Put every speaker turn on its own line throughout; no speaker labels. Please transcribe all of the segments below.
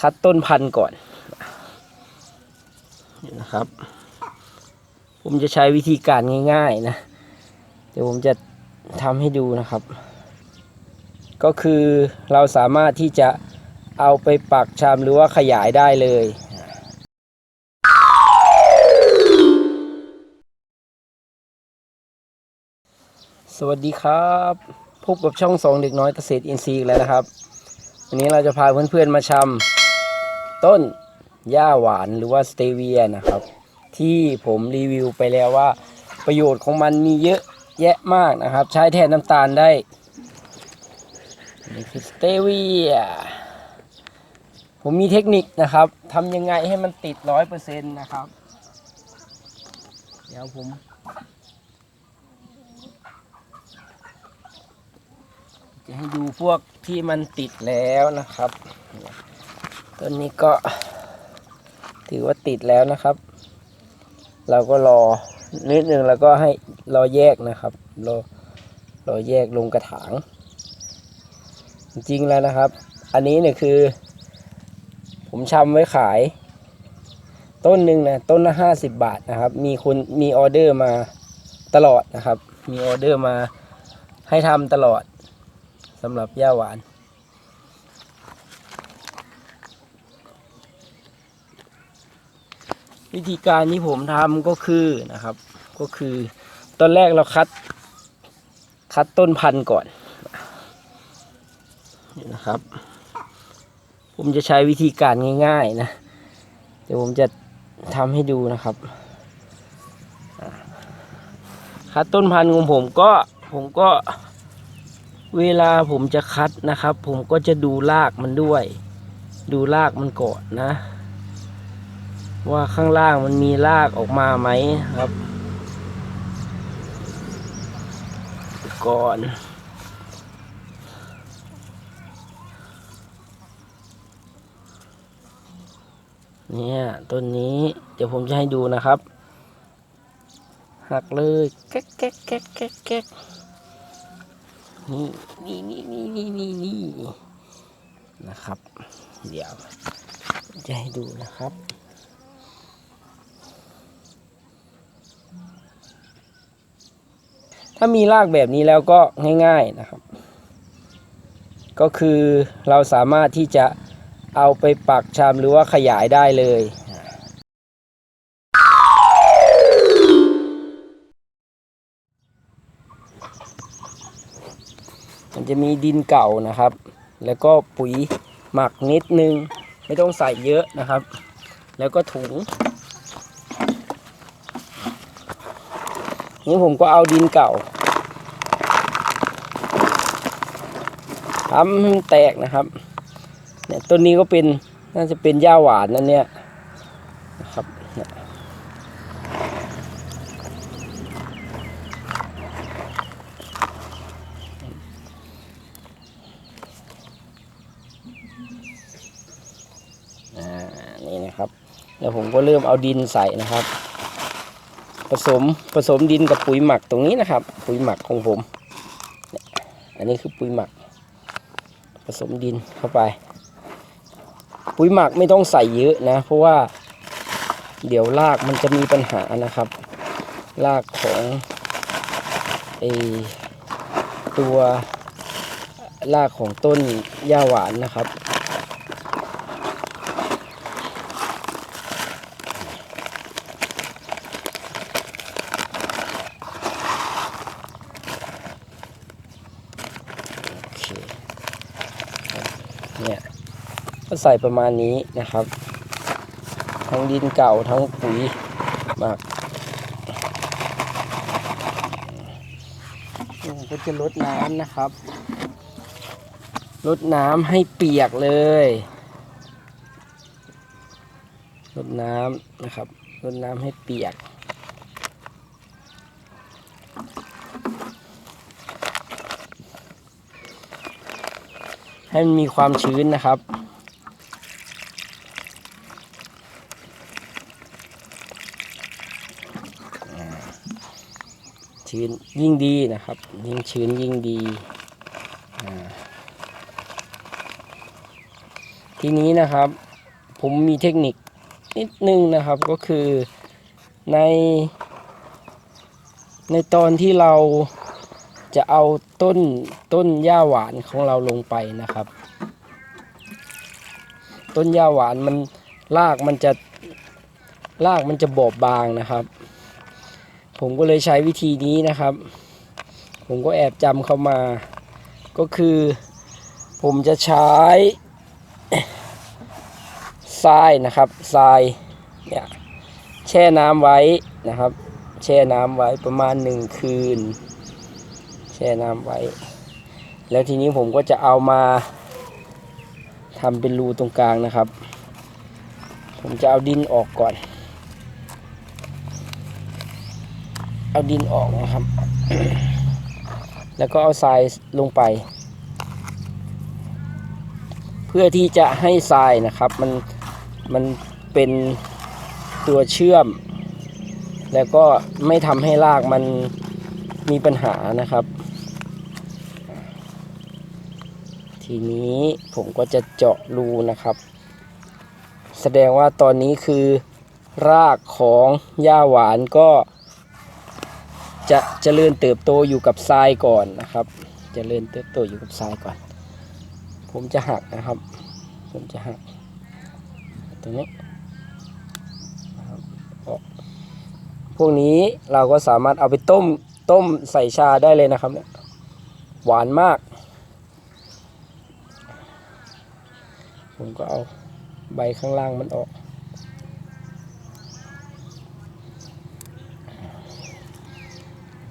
คัดต้นพันธุ์ก่อนนี่นะครับ ผมจะใช้วิธีการง่าย ๆนะ เดี๋ยวผมจะทำให้ดูนะครับ ก็คือเราสามารถที่จะเอาไปปักชามหรือว่าขยายได้เลยสวัสดีครับพบกับช่องสองเด็กน้อยเกษตรอินทรีย์แล้วนะครับ วันนี้เราจะพาเพื่อนๆมาชำ ต้นหญ้าหวานหรือว่าสเตเวียนะครับ ที่ผมรีวิวไปแล้วว่า ประโยชน์ของมันมีเยอะแยะมากนะครับ ใช้แทนน้ำตาลได้นี่คือสเตเวียผมมีเทคนิคนะครับทำยังไงให้มันติดร้อยเปอร์เซ็นต์นะครับ เดี๋ยวผมจะให้ดูพวกที่มันติดแล้วนะครับ ต้นนี้ก็ถือว่าติดแล้วนะครับ เราก็รอนิดนึงแล้วก็ให้รอแยกนะครับรอรอแยกลงกระถาง จริงๆแล้วนะครับ อันนี้เนี่ยคือ ผมชำไว้ขาย ต้นหนึ่งนะต้นละห้าสิบบาทนะครับ มีคนมีออเดอร์มาตลอดนะครับ มีออเดอร์มาให้ทำตลอดสำหรับย่าหวาน วิธีการที่ผมทำก็คือนะครับ ก็คือตอนแรกเราคัด คัดต้นพันธุ์ก่อนนี่นะครับ ผมจะใช้วิธีการง่าย ๆ นะ เดี๋ยวผมจะทำให้ดูนะครับ คัดต้นพันธุ์ของผมก็ผมก็เวลาผมจะคัดนะครับ ผมก็จะดูรากมันด้วย ดูรากมันก่อนนะ ว่าข้างล่างมันมีรากออกมาไหมครับ ก่อนเนี่ยต้นนี้เดี๋ยวผมจะให้ดูนะครับหักเลยแก๊กแก๊กแก๊กแก๊กแก๊กนี่นี่นี่นี่นี่นี่นี่นะครับ เดี๋ยวจะให้ดูนะครับ ถ้ามีรากแบบนี้แล้วก็ง่ายๆนะครับ ก็คือเราสามารถที่จะเอาไปปักชามหรือว่าขยายได้เลยมันจะมีดินเก่านะครับ แล้วก็ปุ๋ยหมักนิดนึง ไม่ต้องใส่เยอะนะครับ แล้วก็ถุง นี่ผมก็เอาดินเก่าทำให้มันแตกนะครับเนี่ยต้นนี้ก็เป็นน่าจะเป็นหญ้าหวานนั่นเนี่ยนะครับนี่นะครับเดี๋ยวผมก็เริ่มเอาดินใส่นะครับ ผสมผสมดินกับปุ๋ยหมักตรงนี้นะครับ ปุ๋ยหมักของผม อันนี้คือปุ๋ยหมัก ผสมดินเข้าไป ปุ๋ยหมักไม่ต้องใส่เยอะนะ เพราะว่า เดี๋ยวรากมันจะมีปัญหานะครับรากของไอตัวรากของต้นหญ้าหวานนะครับ โอเคเนี่ยก็ ใส่ประมาณนี้นะครับ ทั้งดินเก่าทั้งปุ๋ยหมักผมก็จะลดน้ำนะครับ ลดน้ำให้เปียกเลยลดน้ำนะครับลดน้ำให้เปียก ให้มันมีความชื้นนะครับ ชื้นยิ่งดีนะครับ ยิ่งชื้นยิ่งดี ทีนี้นะครับผมมีเทคนิคนิดนึงนะครับก็คือใน ในตอนที่เราจะเอาต้นต้นหญ้าหวานของเราลงไปนะครับ ต้นหญ้าหวานมันรากมันจะรากมันจะบอบบางนะครับ ผมก็เลยใช้วิธีนี้นะครับ ผมก็แอบจำเข้ามา ก็คือ ผมจะใช้ทรายนะครับทรายเนี่ยแช่น้ำไว้นะครับ แช่น้ำไว้ประมาณหนึ่งคืน แช่น้ำไว้ แล้วทีนี้ผมก็จะเอามาทำเป็นรูตรงกลางนะครับ ผมจะเอาดินออกก่อน เอาดินออกนะครับ แล้วก็เอาทรายลงไป เพื่อที่จะให้ทรายนะครับ มันมันเป็นตัวเชื่อม แล้วก็ไม่ทำให้รากมันมีปัญหานะครับ ทีนี้ผมก็จะเจาะรูนะครับ แสดงว่าตอนนี้คือรากของหญ้าหวานก็ จะเจริญเติบโตอยู่กับทรายก่อนนะครับ เจริญเติบโตอยู่กับทรายก่อน ผมจะหักนะครับ ผมจะหักตรงนี้ออกพวกนี้เราก็สามารถเอาไปต้มต้มใส่ชาได้เลยนะครับเนี่ยหวานมาก ผมก็เอาใบข้างล่างมันออก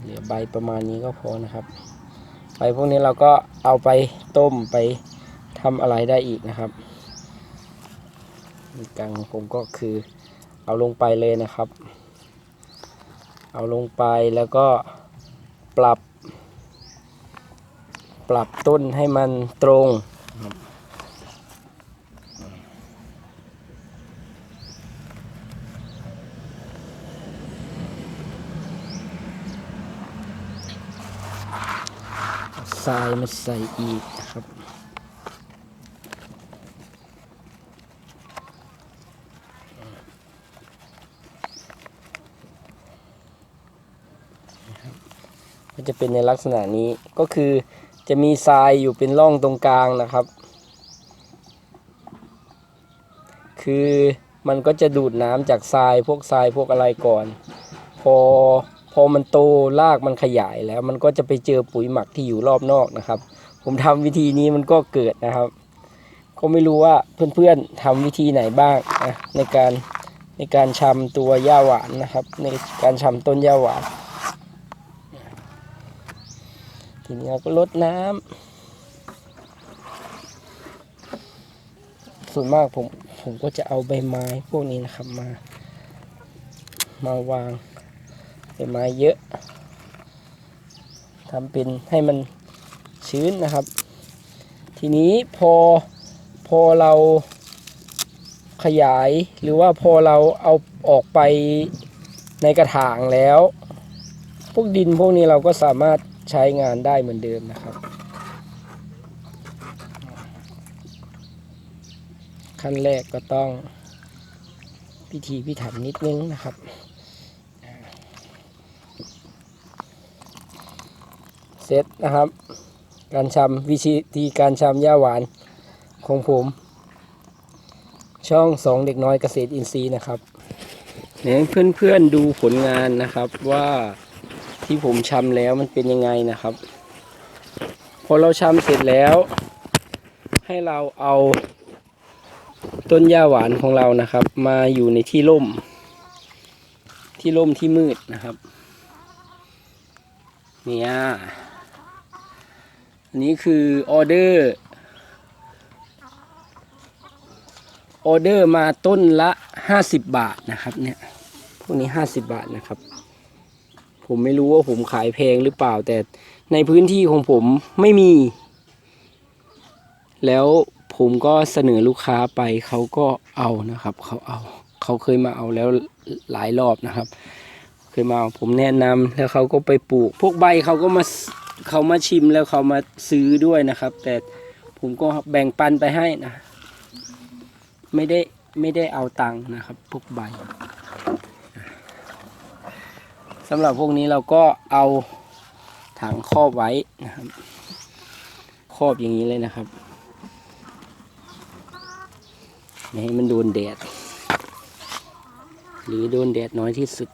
เหลือ ใบประมาณนี้ก็พอนะครับใบพวกนี้เราก็เอาไปต้มไปทำอะไรได้อีกนะครับกังผมก็คือเอาลงไปเลยนะครับ เอาลงไปแล้วก็ปรับ ปรับต้นให้มันตรงครับ ทรายมาใส่อีกนะครับ ก็จะเป็นในลักษณะนี้ก็คือจะมีทรายอยู่เป็นร่องตรงกลางนะครับ คือมันก็จะดูดน้ำจากทรายพวกทรายพวกอะไรก่อน พอ พอมันโตรากมันขยายแล้ว มันก็จะไปเจอปุ๋ยหมักที่อยู่รอบนอกนะครับ ผมทำวิธีนี้มันก็เกิดนะครับ ก็ไม่รู้ว่าเพื่อนๆทำวิธีไหนบ้างนะในการในการชำตัวหญ้าหวานนะครับ ในการชำต้นหญ้าหวานทีนี้เราก็ลดน้ำส่วนมากผมผมก็จะเอาใบไม้พวกนี้นะครับมามาวาง ใบไม้เยอะทำเป็นให้มันชื้นนะครับ ทีนี้พอพอเราขยายหรือว่าพอเราเอาออกไปในกระถางแล้ว พวกดินพวกนี้เราก็สามารถใช้งานได้เหมือนเดิมนะครับ ขั้นแรกก็ต้องพิธีพิถันนิดนึงนะครับ เสร็จนะครับ การชำวิธีการชำหญ้าหวานของผม ช่องสองเด็กน้อยเกษตรอินทรีย์นะครับเนี่ยเพื่อนๆดูผลงานนะครับว่าที่ผมชำแล้วมันเป็นยังไงนะครับ พอเราชำเสร็จแล้ว ให้เราเอาต้นหญ้าหวานของเรานะครับ มาอยู่ในที่ร่ม ที่ร่มที่มืดนะครับ เนี่ย นี้คือออเดอร์ออเดอร์มาต้นละ50บาทนะครับ เนี่ยพวกนี้50บาทนะครับ ผมไม่รู้ว่าผมขายแพงหรือเปล่า แต่ในพื้นที่ของผมไม่มี แล้วผมก็เสนอลูกค้าไปเขาก็เอานะครับ เขาเอาเขาเคยมาเอาแล้วหลายรอบนะครับ เคยมาเอาผมแนะนำแล้วเขาก็ไปปลูก พวกใบเขาก็มา เขามาชิมแล้วเขามาซื้อด้วยนะครับ แต่ผมก็แบ่งปันไปให้นะ ไม่ได้ไม่ได้เอาตังค์นะครับพวกใบสำหรับพวกนี้เราก็เอาถังครอบไว้นะครับครอบอย่างนี้เลยนะครับไม่ให้มันโดนแดด หรือโดนแดดน้อยที่สุด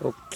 โอเค